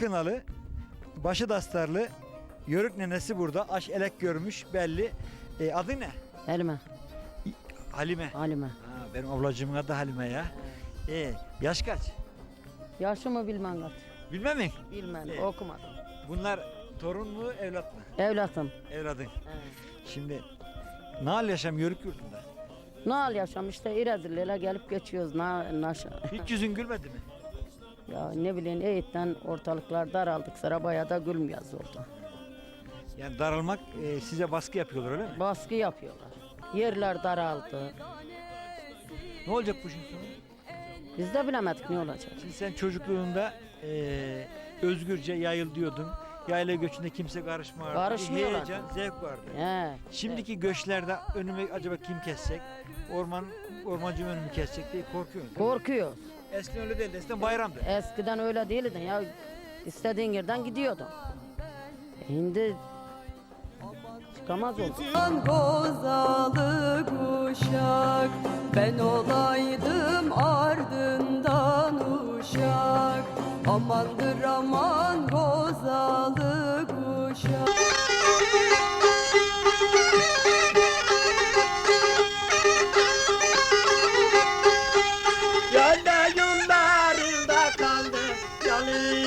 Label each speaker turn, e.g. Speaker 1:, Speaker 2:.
Speaker 1: Kınalı, başı dastarlı, yörük nenesi burada. Aş elek görmüş belli. E, adı ne?
Speaker 2: Halime,
Speaker 1: Halime.
Speaker 2: Halime.
Speaker 1: Ha, benim ablacığımın adı Halime ya. E, yaş kaç?
Speaker 2: Yaşımı bilmem kaç.
Speaker 1: Bilmem mi?
Speaker 2: Bilmem,
Speaker 1: Evet.
Speaker 2: okumadım.
Speaker 1: Bunlar torun mu evlat mı?
Speaker 2: Evlatım.
Speaker 1: Evladın. Şimdi Nal yaşam yörük yurdunda.
Speaker 2: Ne al yaşam işte İrezil'le gelip geçiyoruz. Na, naş,
Speaker 1: Hiç yüzün gülmedi mi?
Speaker 2: ya ne bileyim eğitten ortalıklar daraldık. Sarabaya da gülmüyoruz orada.
Speaker 1: Yani daralmak e, size baskı yapıyorlar öyle mi?
Speaker 2: Baskı yapıyorlar. Yerler daraldı.
Speaker 1: Ne olacak bu işin sonu?
Speaker 2: Biz de bilemedik ne olacak.
Speaker 1: Şimdi sen çocukluğunda e, özgürce yayıl diyordun. Yayla göçünde kimse karışmıyordu.
Speaker 2: Karışmıyorlar.
Speaker 1: Bir heyecan, zevk vardı.
Speaker 2: He.
Speaker 1: Şimdiki göçlerde önüme acaba kim kesecek? Orman ormancı önümü kesecek diye korkuyorsun.
Speaker 2: Korkuyoruz.
Speaker 1: Eskiden öyle değildi. Eskiden bayramdı.
Speaker 2: Eskiden öyle değildi ya. İstediğin yerden gidiyordun. Şimdi çıkamaz olduk.
Speaker 3: Can gozalı kuşak Ben olaydım Amandır aman bozalı kuşa Yolda yollarında kaldı yalnız